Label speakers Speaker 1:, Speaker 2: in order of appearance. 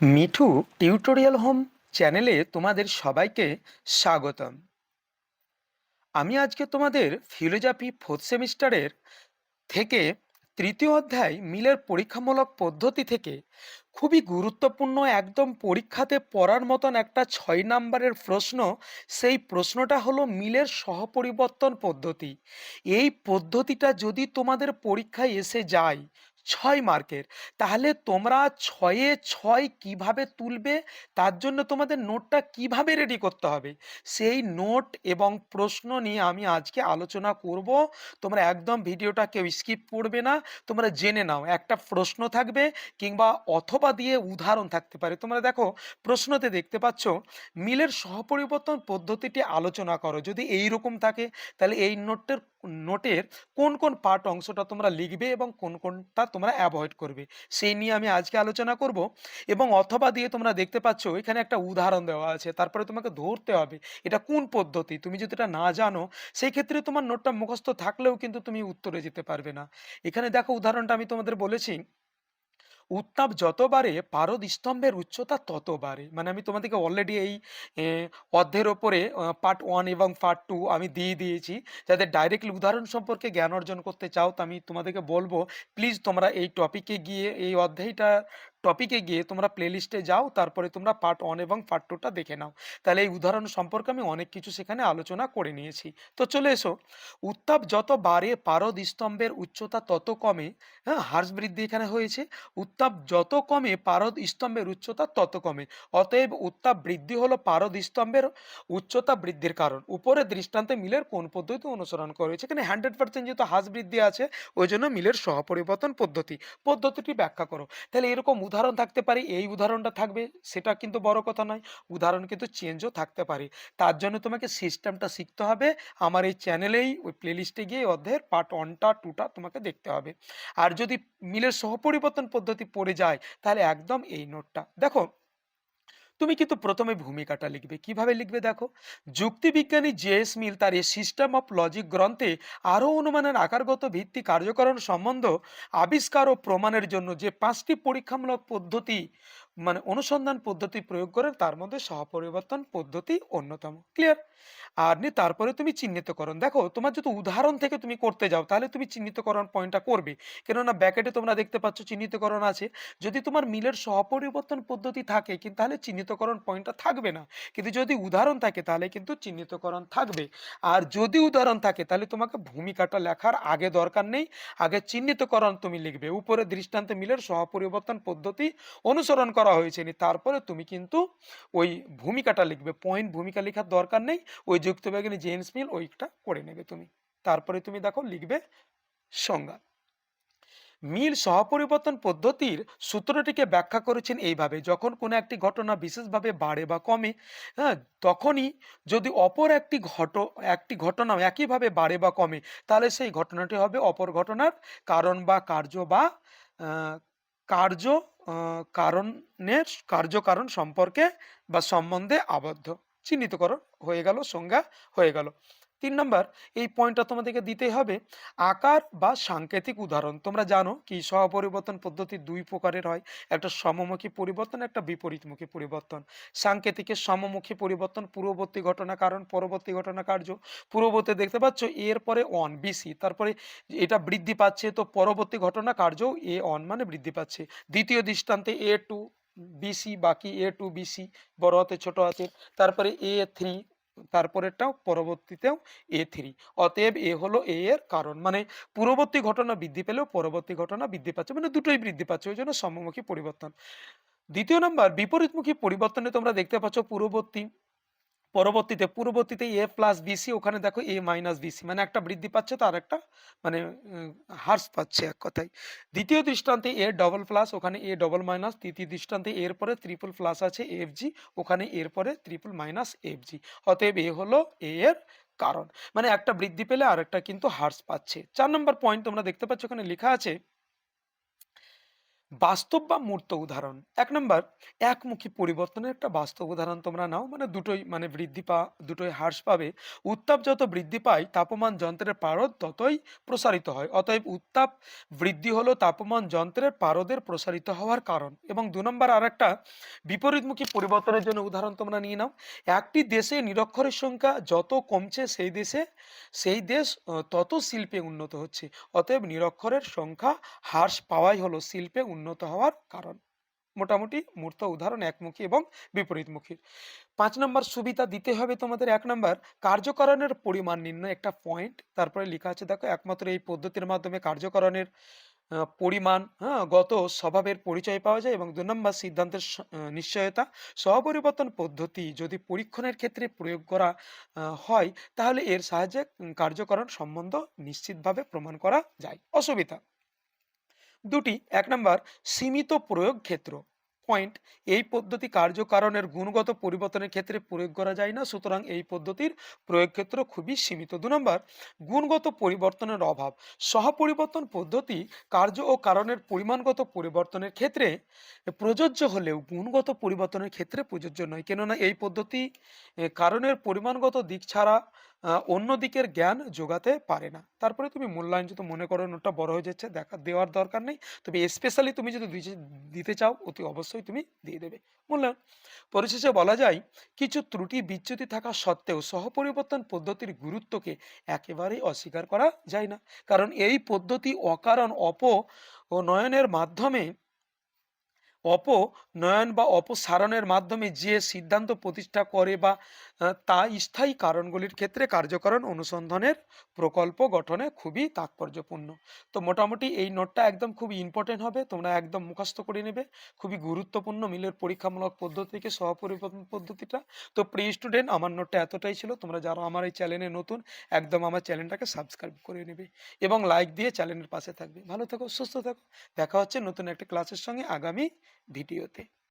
Speaker 1: Mithu tutorial home চ্যানেলে তোমাদের সবাইকে স্বাগতম। আমি আজকে তোমাদের ফিলোজফি ফোর্থ সেমিস্টারের থেকে তৃতীয় অধ্যায় মিলের পরীক্ষামূলক পদ্ধতি থেকে খুবই গুরুত্বপূর্ণ একদম পরীক্ষাতে পড়ার মতন একটা ছয় নাম্বারের প্রশ্ন, সেই প্রশ্নটা হলো মিলের সহপরিবর্তন পদ্ধতি। এই পদ্ধতিটা যদি তোমাদের পরীক্ষায় এসে যায় ছয় মার্কের। তাহলে তোমরা ছয়ে ছয় কীভাবে তুলবে? তার জন্য তোমাদের নোটটা কীভাবে রেডি করতে হবে? সেই নোট এবং প্রশ্ন নিয়ে আমি আজকে আলোচনা করব। তোমরা একদম ভিডিওটা কেউ স্কিপ করবে না। তোমরা জেনে নাও, একটা প্রশ্ন থাকবে কিংবা অথবা দিয়ে উদাহরণ থাকতে পারে। তোমরা দেখো, প্রশ্নতে দেখতে পাচ্ছ, মিলের সহপরিবর্তন পদ্ধতিটি আলোচনা করো। যদি এই রকম থাকে, তাহলে এই নোটের নোটের কোন কোন পার্ট অংশটা তোমরা লিখবে এবং কোন কোনটা তোমরা অ্যাভয়েড করবে। সেই নিয়ে আমি আজকে আলোচনা করব এবং অথবা দিয়ে তোমরা দেখতে পাচ্ছ এখানে একটা উদাহরণ দেওয়া আছে, তারপরে তোমাকে ধরতে হবে এটা কোন পদ্ধতি? তুমি যদি এটা না জানো সেই ক্ষেত্রে তোমার নোটটা মুখস্থ থাকলেও কিন্তু তুমি উত্তরে যেতে পারবে না। এখানে দেখো উদাহরণটা আমি তোমাদের বলেছি উত্তাপ যত বাড়ে পারদ স্তম্ভের উচ্চতা তত বাড়ে। মানে আমি তোমাদেরকে অলরেডি এই অর্ধের ওপরে পার্ট ওয়ান এবং পার্ট টু আমি দিয়ে দিয়েছি। যাতে ডাইরেক্টলি উদাহরণ সম্পর্কে জ্ঞান অর্জন করতে চাও, তো আমি তোমাদেরকে বলব। প্লিজ তোমরা এই টপিকে গিয়ে এই অধ্যায়টা টপিকে গিয়ে তোমরা প্লেলিস্টে যাও, তারপরে তোমরা পার্ট ওয়ান এবং পার্ট টুটা দেখে নাও। তাহলে এই উদাহরণ সম্পর্কে আমি অনেক কিছু সেখানে আলোচনা করে নিয়েছি। তো চলে এসো। উত্তাপ যত বাড়ে পারদ স্তম্ভের উচ্চতা তত কমে। হ্যাঁ হ্রাস বৃদ্ধি এখানে হয়েছে। উত্তাপ যত কমে পারদ স্তম্ভের উচ্চতা তত কমে। অতএব উত্তাপ বৃদ্ধি হলো পারদ স্তম্ভের উচ্চতা বৃদ্ধির কারণ। উপরে দৃষ্টান্তে মিলের কোন পদ্ধতি অনুসরণ করা হয়েছে? এখানে হান্ড্রেড পার্সেন্ট যেহেতু হ্রাস বৃদ্ধি আছে, ওই জন্য মিলের সহপরিবর্তন পদ্ধতি। পদ্ধতিটি ব্যাখ্যা করো। তাহলে এরকম উদাহরণ থাকতে পারে, এই উদাহরণটা থাকবে, সেটা কিন্তু বড় কথা নয়, উদাহরণ কিন্তু চেঞ্জও থাকতে পারে। তার জন্য তোমাকে সিস্টেমটা শিখতে হবে, আমার এই চ্যানেলেই, ওই প্লেলিস্টে গিয়ে অধ্যায়ের পার্ট ওয়ানটা টুটা তোমাকে দেখতে হবে। আর যদি মিলের সহপরিবর্তন পদ্ধতি পড়ে যায়, তাহলে একদম এই নোটটা দেখো তুমি কিন্তু প্রথমে ভূমিকাটা লিখবে। কীভাবে লিখবে দেখো? যুক্তিবিজ্ঞানী জেএস মিল তার এই সিস্টেম অফ লজিক গ্রন্থে আরও অনুমানের আকারগত ভিত্তি কার্যকরণ সম্বন্ধ আবিষ্কার ও প্রমাণের জন্য যে পাঁচটি পরীক্ষামূলক পদ্ধতি মানে অনুসন্ধান পদ্ধতি প্রয়োগ করে তার মধ্যে সহপরিবর্তন পদ্ধতি অন্যতম। ক্লিয়ার আর নিয়ে তারপরে তুমি চিহ্নিতকরণ। দেখো, তোমার যদি উদাহরণ থেকে তুমি করতে যাও, তাহলে তুমি চিহ্নিতকরণ পয়েন্টটা করবে। কেননা ব্যাকেটে তোমরা দেখতে পাচ্ছ চিহ্নিতকরণ আছে। যদি তোমার মিলের সহপরিবর্তন পদ্ধতি থাকে কিন্তু তাহলে চিহ্নিতকরণ পয়েন্টটা থাকবে না। কিন্তু যদি উদাহরণ থাকে, তাহলে কিন্তু চিহ্নিতকরণ থাকবে। আর যদি উদাহরণ থাকে, তাহলে তোমাকে ভূমিকাটা লেখার আগে দরকার নেই। আগে চিহ্নিতকরণ তুমি লিখবে। উপরে দৃষ্টান্তে মিলের সহপরিবর্তন পদ্ধতি অনুসরণ করা হয়েছে নি, তারপরে তুমি কিন্তু ওই ভূমিকাটা লিখবে পয়েন্ট ভূমিকা লেখার দরকার নেই, ওই যুক্তবিজ্ঞানী জেমস মিল ওইটা করে নেবে তুমি। তারপরে তুমি দেখো লিখবে সংজ্ঞা। মিল সহপরিবর্তন পদ্ধতির সূত্রটিকে ব্যাখ্যা করেছেন এইভাবে, যখন কোনো একটি ঘটনা বিশেষভাবে বাড়ে বা কমে হ্যাঁ তখনই যদি অপর একটি ঘট, একটি ঘটনা একইভাবে বাড়ে বা কমে, তাহলে সেই ঘটনাটি হবে অপর ঘটনার কারণ বা কার্য বা কার্য কারণের কার্যকারণ সম্পর্কে বা সম্বন্ধে আবদ্ধ। চিহ্নিতকরণ হয়ে গেল সংজ্ঞা হয়ে গেল। তিন নম্বর, এই পয়েন্টটা তোমাদেরকে দিতে হবে। আকার বা সাংকেতিক উদাহরণ। তোমরা জানো কি সহপরিবর্তন পদ্ধতি দুই প্রকারের হয়। একটা সমমুখী পরিবর্তন, একটা বিপরীতমুখী পরিবর্তন। সাংকেতিকের সমমুখী পরিবর্তন, পূর্ববর্তী ঘটনা কারণ, পরবর্তী ঘটনা কার্য। পূর্ববর্তী দেখতে পাচ্ছ, এর পরে অন বিসি তারপরে এটা বৃদ্ধি পাচ্ছে, তো পরবর্তী ঘটনা কার্যও এ অন মানে বৃদ্ধি পাচ্ছে। দ্বিতীয় দৃষ্টান্তে এ টু বিসি বাকি এ টু বিসি বড় হাতে, ছোট হাতে। তারপরে এ থ্রি তারপরেরটাও পরবর্তীতেও এ থ্রি অতএব এ হলো এ এর কারণ। মানে পূর্ববর্তী ঘটনা বৃদ্ধি পেলেও পরবর্তী ঘটনা বৃদ্ধি পাচ্ছে। মানে দুটোই বৃদ্ধি পাচ্ছে, ওই জন্য সমমুখী পরিবর্তন। দ্বিতীয় নম্বর, বিপরীতমুখী পরিবর্তনে তোমরা দেখতে পাচ্ছ পূর্ববর্তী পরবর্তীতে, পূর্ববর্তীতে এ প্লাস বিসি ওখানে দেখো এ মাইনাস বিসি মানে একটা বৃদ্ধি পাচ্ছে তো আর একটা মানে হ্রাস পাচ্ছে এক কথায়। দ্বিতীয় দৃষ্টান্তে এ ডবল প্লাস ওখানে এ ডবল মাইনাস তৃতীয় দৃষ্টান্তে এর পরে ত্রিপল প্লাস আছে এফ জি ওখানে এর পরে ত্রিপল মাইনাস এফ জি অতএব এ হলো এ এর কারণ। মানে একটা বৃদ্ধি পেলে আর একটা কিন্তু হ্রাস পাচ্ছে। চার নম্বর পয়েন্ট তোমরা দেখতে পাচ্ছ, ওখানে লেখা আছে বাস্তব বা মূর্ত উদাহরণ? এক নম্বর, একমুখী পরিবর্তনের একটা বাস্তব উদাহরণ তোমরা নাও। মানে দুটোই মানে বৃদ্ধি পা, দুটোই হ্রাস পাবে। উত্তাপ যত বৃদ্ধি পায়, তাপমান যন্ত্রের পারদ ততই প্রসারিত হয়। অতএব উত্তাপ বৃদ্ধি হলো তাপমান যন্ত্রের পারদের প্রসারিত হওয়ার কারণ। এবং দু নম্বর আর একটা বিপরীতমুখী পরিবর্তনের জন্য উদাহরণ তোমরা নিয়ে নাও। একটি দেশে নিরক্ষরের সংখ্যা যত কমছে, সেই দেশে, সেই দেশ তত শিল্পে উন্নত হচ্ছে। অতএব নিরক্ষরের সংখ্যা হ্রাস পাওয়াই হলো শিল্পে উন্নত হওয়ার কারণ। মোটামুটি মূর্ত উদাহরণ একমুখী এবং বিপরীতমুখী। পাঁচ নম্বর সুবিধা দিতে হবে তোমাদের এক নম্বর, কার্যকরণের পরিমাণ নির্ণয় একটা পয়েন্ট তারপরে লেখা আছে, দেখো, একমাত্র এই পদ্ধতির মাধ্যমে কার্যকরণের পরিমাণ হ্যাঁ গত স্বভাবের পরিচয় পাওয়া যায় এবং দু নম্বর সিদ্ধান্তের নিশ্চয়তা। স্বপরিবর্তন পদ্ধতি যদি পরীক্ষণের ক্ষেত্রে প্রয়োগ করা হয়, তাহলে এর সাহায্যে কার্যকরণ সম্বন্ধ নিশ্চিতভাবে প্রমাণ করা যায়। অসুবিধা দুটি, এক নম্বর, সীমিত প্রয়োগ ক্ষেত্র। পয়েন্ট এই পদ্ধতি কার্যকারণের গুণগত পরিবর্তনের ক্ষেত্রে প্রয়োগ করা যায় না, সুতরাং এই পদ্ধতির প্রয়োগ ক্ষেত্র খুবই সীমিত। দু নম্বর, গুণগত পরিবর্তনের অভাব। সহপরিবর্তন পদ্ধতি কার্য ও কারণের পরিমাণগত পরিবর্তনের ক্ষেত্রে প্রযোজ্য হলেও গুণগত পরিবর্তনের ক্ষেত্রে প্রযোজ্য নয়। কেননা এই পদ্ধতি কারণের পরিমাণগত দিক ছাড়া অন্য দিকের জ্ঞান যোগাতে পারে না। তারপরে তুমি মূল্যায়ন যদি মনে করো নোটটা বড় হয়ে যাচ্ছে, দেখা, দেওয়ার দরকার নেই। তবে স্পেশালি তুমি যদি দিতে- চাও, অতি অবশ্যই তুমি দিয়ে দেবে। মূল্যায়ন। পরিশেষে বলা যায়, কিছু ত্রুটি বিচ্যুতি থাকা সত্ত্বেও সহপরিবর্তন পদ্ধতির গুরুত্বকে একেবারেই অস্বীকার করা যায় না। কারণ এই পদ্ধতি অকারণ অপ ও নয়নের মাধ্যমে অপনয়ন বা অপসারণের মাধ্যমে যে সিদ্ধান্ত প্রতিষ্ঠা করে বা তা স্থায়ী কারণগুলির ক্ষেত্রে কার্যকরণ অনুসন্ধানের প্রকল্প গঠনে খুবই তাৎপর্যপূর্ণ। তো মোটামুটি এই নোটটা একদম খুবই ইম্পর্টেন্ট হবে, তোমরা একদম মুখস্থ করে নেবে। খুবই গুরুত্বপূর্ণ মিলের পরীক্ষামূলক পদ্ধতি থেকে সহপরিবর্তন পদ্ধতিটা। তো প্রি স্টুডেন্ট আমার নোটটা এতটাই ছিল, তোমরা যারা আমার এই চ্যানেলে নতুন, একদম আমার চ্যানেলটাকে সাবস্ক্রাইব করে নেবে এবং লাইক দিয়ে চ্যানেলের পাশে থাকবে। ভালো থাকো, সুস্থ থাকো, দেখা হচ্ছে নতুন একটা ক্লাসের সঙ্গে আগামী ভিডিওতে